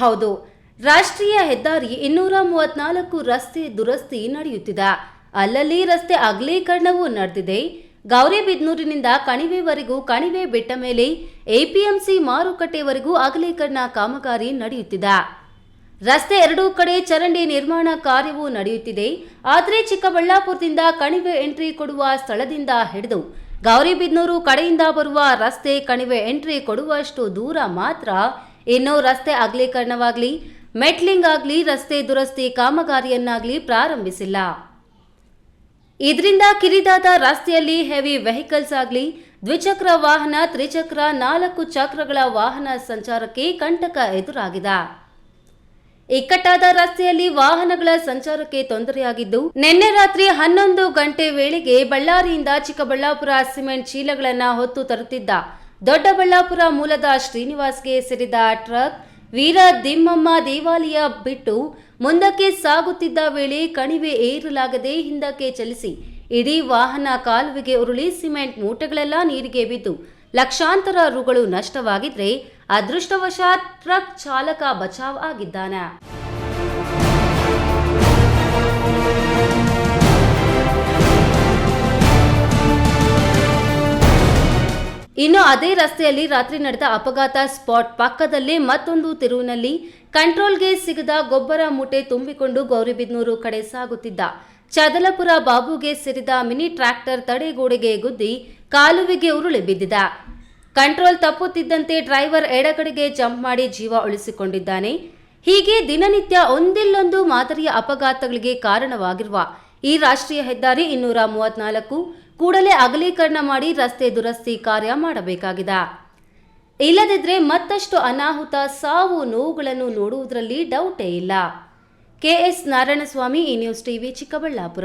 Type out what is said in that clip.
ಹೌದು. ರಾಷ್ಟ್ರೀಯ ಹೆದ್ದಾರಿ ಇನ್ನೂರ ಮೂವತ್ನಾಲ್ಕು ರಸ್ತೆ ದುರಸ್ತಿ ನಡೆಯುತ್ತಿದೆ. ಅಲ್ಲಲ್ಲಿ ರಸ್ತೆ ಅಗಲೀಕರಣವೂ ನಡೆದಿದೆ. ಗೌರಿಬಿದ್ನೂರಿನಿಂದ ಕಣಿವೆವರೆಗೂ ಕಣಿವೆ ಬಿಟ್ಟ ಮೇಲೆ ಎಪಿಎಂಸಿ ಮಾರುಕಟ್ಟೆವರೆಗೂ ಅಗಲೀಕರಣ ಕಾಮಗಾರಿ ನಡೆಯುತ್ತಿದೆ. ರಸ್ತೆ ಎರಡೂ ಕಡೆ ಚರಂಡಿ ನಿರ್ಮಾಣ ಕಾರ್ಯವೂ ನಡೆಯುತ್ತಿದೆ. ಆದರೆ ಚಿಕ್ಕಬಳ್ಳಾಪುರದಿಂದ ಕಣಿವೆ ಎಂಟ್ರಿ ಕೊಡುವ ಸ್ಥಳದಿಂದ ಹಿಡಿದು ಗೌರಿಬಿದ್ನೂರು ಕಡೆಯಿಂದ ಬರುವ ರಸ್ತೆ ಕಣಿವೆ ಎಂಟ್ರಿ ಕೊಡುವಷ್ಟು ದೂರ ಮಾತ್ರ ಇನ್ನೂ ರಸ್ತೆ ಅಗಲೀಕರಣವಾಗಲಿ ಮೆಟ್ಲಿಂಗ್ ಆಗಲಿ, ರಸ್ತೆ ದುರಸ್ತಿ ಕಾಮಗಾರಿಯನ್ನಾಗಲಿ ಪ್ರಾರಂಭಿಸಿಲ್ಲ. ಇದರಿಂದ ಕಿರಿದಾದ ರಸ್ತೆಯಲ್ಲಿ ಹೆವಿ ವೆಹಿಕಲ್ಸ್ ಆಗಲಿ, ದ್ವಿಚಕ್ರ ವಾಹನ, ತ್ರಿಚಕ್ರ, ನಾಲ್ಕು ಚಕ್ರಗಳ ವಾಹನ ಸಂಚಾರಕ್ಕೆ ಕಂಟಕ ಎದುರಾಗಿದೆ. ಇಕ್ಕಟ್ಟಾದ ರಸ್ತೆಯಲ್ಲಿ ವಾಹನಗಳ ಸಂಚಾರಕ್ಕೆ ತೊಂದರೆಯಾಗಿದ್ದು, ನಿನ್ನೆ ರಾತ್ರಿ ಹನ್ನೊಂದು ಗಂಟೆ ವೇಳೆಗೆ ಬಳ್ಳಾರಿಯಿಂದ ಚಿಕ್ಕಬಳ್ಳಾಪುರ ಸಿಮೆಂಟ್ ಚೀಲಗಳನ್ನು ಹೊತ್ತು ತರುತ್ತಿದ್ದ ದೊಡ್ಡಬಳ್ಳಾಪುರ ಮೂಲದ ಶ್ರೀನಿವಾಸ್ಗೆ ಸೇರಿದ ಟ್ರಕ್ ವೀರ ದಿಮ್ಮಮ್ಮ ದೇವಾಲಯ ಬಿಟ್ಟು ಮುಂದಕ್ಕೆ ಸಾಗುತ್ತಿದ್ದ ವೇಳೆ ಕಣಿವೆ ಏರಲಾಗದೆ ಹಿಂದಕ್ಕೆ ಚಲಿಸಿ ಇಡೀ ವಾಹನ ಕಾಲುವೆಗೆ ಉರುಳಿ ಸಿಮೆಂಟ್ ಮೂಟೆಗಳೆಲ್ಲ ನೀರಿಗೆ ಬಿದ್ದು ಲಕ್ಷಾಂತರ ರುಗಳು ನಷ್ಟವಾಗಿದ್ರೆ ಅದೃಷ್ಟವಶಾತ್ ಟ್ರಕ್ ಚಾಲಕ ಬಚಾವ್ ಆಗಿದ್ದಾನೆ. ಇನ್ನು ಅದೇ ರಸ್ತೆಯಲ್ಲಿ ರಾತ್ರಿ ನಡೆದ ಅಪಘಾತ ಸ್ಪಾಟ್ ಪಕ್ಕದಲ್ಲೇ ಮತ್ತೊಂದು ತಿರುವಿನಲ್ಲಿ ಕಂಟ್ರೋಲ್ಗೆ ಸಿಗದ ಗೊಬ್ಬರ ಮೂಟೆ ತುಂಬಿಕೊಂಡು ಗೌರಿಬಿದ್ನೂರು ಕಡೆ ಸಾಗುತ್ತಿದ್ದ. ಚದಲಪುರ ಬಾಬುಗೆ ಸೇರಿದ ಮಿನಿ ಟ್ರ್ಯಾಕ್ಟರ್ ತಡೆಗೋಡೆಗೆ ಗುದ್ದಿ ಕಾಲುವೆಗೆ ಉರುಳಿ ಬಿದ್ದಿದ. ಕಂಟ್ರೋಲ್ ತಪ್ಪುತ್ತಿದ್ದಂತೆ ಡ್ರೈವರ್ ಎಡಗಡೆಗೆ ಜಂಪ್ ಮಾಡಿ ಜೀವ ಉಳಿಸಿಕೊಂಡಿದ್ದಾನೆ. ಹೀಗೆ ದಿನನಿತ್ಯ ಒಂದಿಲ್ಲೊಂದು ಮಾದರಿಯ ಅಪಘಾತಗಳಿಗೆ ಕಾರಣವಾಗಿರುವ ಈ ರಾಷ್ಟ್ರೀಯ ಹೆದ್ದಾರಿ ಇನ್ನೂರ ಮೂವತ್ನಾಲ್ಕು ಕೂಡಲೇ ಅಗಲೀಕರಣ ಮಾಡಿ ರಸ್ತೆ ದುರಸ್ತಿ ಕಾರ್ಯ ಮಾಡಬೇಕಾಗಿದೆ. ಇಲ್ಲದಿದ್ರೆ ಮತ್ತಷ್ಟು ಅನಾಹುತ, ಸಾವು, ನೋವುಗಳನ್ನು ನೋಡುವುದರಲ್ಲಿ ಡೌಟೇ ಇಲ್ಲ. ಕೆಎಸ್ ನಾರಾಯಣಸ್ವಾಮಿ, ಈ ನ್ಯೂಸ್ ಟಿವಿ ಚಿಕ್ಕಬಳ್ಳಾಪುರ.